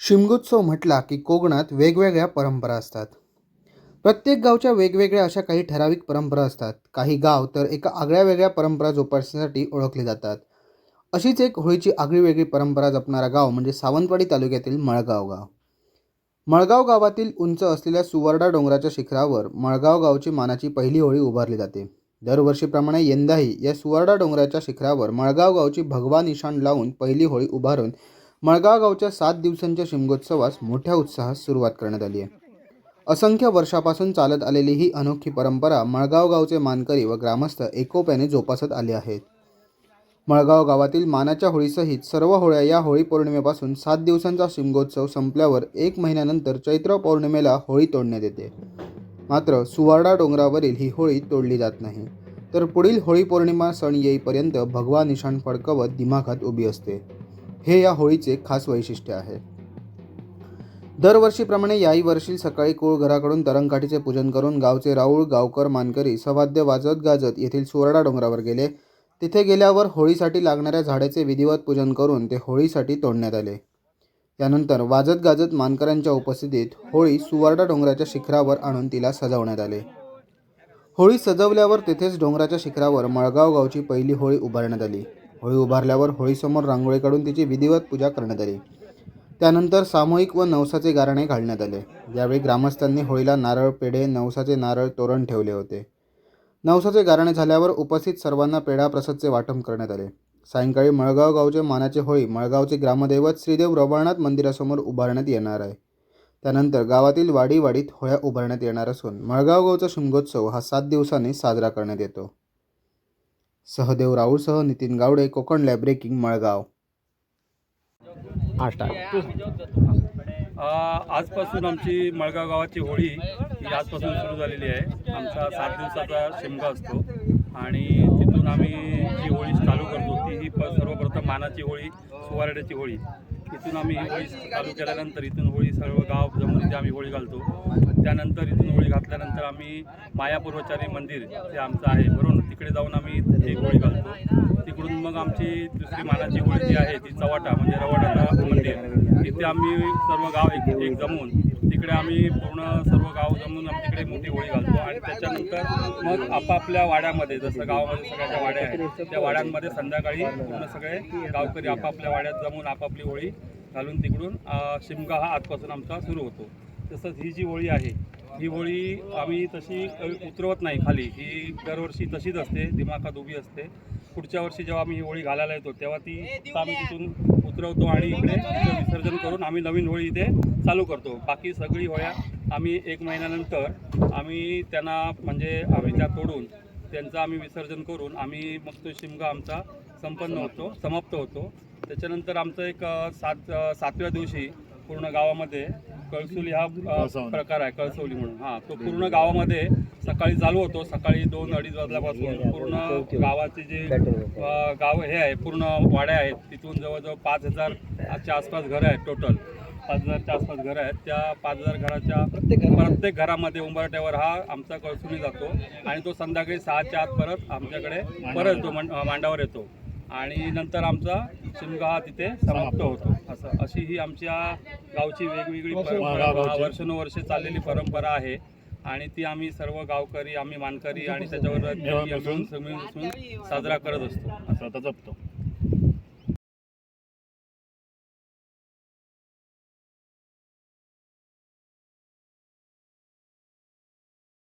शिमगोत्सव म्हटला की कोकणात वेगवेगळ्या परंपरा असतात. प्रत्येक गावच्या वेगवेगळ्या अशा काही ठराविक परंपरा असतात. काही गाव तर एका आगळ्या वेगळ्या परंपरा जोपासण्यासाठी ओळखले जातात. अशीच एक होळीची आगळी वेगळी परंपरा जपणारा गाव म्हणजे सावंतवाडी तालुक्यातील मळगाव गाव. मळगाव गावातील उंच असलेल्या सुवर्डा डोंगराच्या शिखरावर मळगाव गावची मानाची पहिली होळी उभारली जाते. दरवर्षीप्रमाणे यंदाही या सुवर्डा डोंगराच्या शिखरावर मळगाव गावची भगवा निशाण लावून पहिली होळी उभारून मळगाव गावच्या सात दिवसांच्या शिमगोत्सवास मोठ्या उत्साहात सुरुवात करण्यात आली आहे. असंख्य वर्षापासून चालत आलेली ही अनोखी परंपरा मळगाव गावचे मानकरी व ग्रामस्थ एकोप्याने जोपासत आले आहेत. मळगाव गावातील मानाच्या होळीसहित सर्व होळ्या या होळी पौर्णिमेपासून सात दिवसांचा शिमगोत्सव संपल्यावर एक महिन्यानंतर चैत्र पौर्णिमेला होळी तोडण्यात येते. मात्र सुवार्डा डोंगरावरील ही होळी तोडली जात नाही. तर पुढील होळी पौर्णिमा सण येईपर्यंत भगवा निशाण फडकवत दिमाखात उभी असते. हे या होळीचे खास वैशिष्ट्य आहे. दरवर्षीप्रमाणे याही वर्षी सकाळी कुळघराकडून तरंगकाठीचे पूजन करून गावचे राऊळ गावकर मानकरी सवाद्य वाजत गाजत येथील सुवर्डा डोंगरावर गेले. तिथे गेल्यावर होळीसाठी लागणाऱ्या झाडाचे विधिवत पूजन करून ते होळीसाठी तोडण्यात आले. त्यानंतर वाजत गाजत मानकरांच्या उपस्थितीत होळी सुवर्डा डोंगराच्या शिखरावर आणून तिला सजवण्यात आले. होळी सजवल्यावर तेथेच डोंगराच्या शिखरावर मळगाव गावची पहिली होळी उभारण्यात आली. होळी उभारल्यावर होळीसमोर रांगोळी काढून तिची विधिवत पूजा करण्यात आली. त्यानंतर सामूहिक व नवसाचे गारणे घालण्यात आले. यावेळी ग्रामस्थांनी होळीला नारळ पेढे नवसाचे नारळ तोरण ठेवले होते. नवसाचे गारणे झाल्यावर उपस्थित सर्वांना पेढा प्रसादचे वाटप करण्यात आले. सायंकाळी मळगाव गावचे मानाचे होळी मळगावचे ग्रामदैवत श्रीदेव रवळनाथ मंदिरासमोर उभारण्यात येणार आहे. त्यानंतर गावातील वाडीवाडीत होळ्या उभारण्यात येणार असून मळगाव गावचा शिमगोत्सव हा सात दिवसांनी साजरा करण्यात येतो. सहदेव राऊळसह नितीन गावडे कोकण लॅब ब्रेकिंग मळगाव. आजपासून आमची मळगाव गावाची होळी ही आजपासून सुरू झालेली आहे. आमचा सात दिवसाचा शिमगा असतो आणि तिथून आम्ही जी होळी चालू करतो ती ही सर्वप्रथम मानाची होळी सुवारड्याची होळी. इथून आम्ही होळी चालू केल्यानंतर इथून होळी सर्व गाव जमून इथे आम्ही होळी घालतो. त्यानंतर इथून होळी घातल्यानंतर आम्ही मायापूर्वचारी मंदिर जे आमचं आहे म्हणून तिकडे जाऊन आम्ही एक होळी घालतो. तिकडून मग आमची दुसरी मानाची होळी जी आहे ती चवाटा म्हणजे रवाटा मंदिर. इथे आम्ही सर्व गाव एक एक जमून तिकडे आम्ही पूर्ण सर्व गाव जमून आम्ही तिकडे मोठी होळी घालतो. आणि त्याच्यानंतर मग आपापल्या वाड्यामध्ये जसं गावामध्ये सगळ्याच्या वाड्या आहेत त्या वाड्यांमध्ये संध्याकाळी पूर्ण सगळे गावकरी आपापल्या वाड्यात जमून आपापली होळी घालून तिकडून शिमगा हा आजपासून आमचा सुरू होतो. तसंच ही जी होळी आहे ही होळी आम्ही तशी उतरवत नाही खाली. ही दरवर्षी तशीच असते दिमाखात उभी असते. पुढच्या वर्षी जेव्हा आम्ही ही होळी घालायला येतो तेव्हा ती आम्ही तिथून उतरवतो आणि इकडे विसर्जन करून आम्ही नवीन होळी इथे चालू करतो. बाकी सगळी होळ्या आम्ही एक महिन्यानंतर आम्ही त्यांना म्हणजे आम्ही त्या तोडून त्यांचं आम्ही विसर्जन करून आम्ही मग तो शिमगा आमचा संपन्न होतो समाप्त होतो. त्याच्यानंतर आमचं एक सात सातव्या दिवशी पूर्ण गावामध्ये कळसुली हा अ, प्रकार आहे कळसवली म्हणून. हां तो पूर्ण गावामध्ये सकाळी चालू होतो. सकाळी दोन अडीच वाजल्यापासून पूर्ण गावाचे जे अ, गाव हे आहे पूर्ण वाड्या आहेत. तिथून जवळजवळ पाच हजारच्या आसपास घरं आहेत टोटल पाच हजारच्या आसपास घरं आहेत. त्या पाच हजार घराच्या प्रत्येक घरामध्ये. उंबरट्यावर हा आमचा कळसुली जातो आणि तो संध्याकाळी सहाच्या आत परत आमच्याकडे परत तो मंड- मांडावर येतो. आणि नंतर आमचा शिमगा हा तिथे समाप्त होतो. असं अशी ही आमच्या गावची वेगवेगळी परंपरा. वर्षानुवर्षे चाललेली परंपरा आहे. आणि ती आम्ही सर्व गावकरी आम्ही मानकरी आणि त्याच्यावर मिळून साजरा करत असतो. आता जपतो.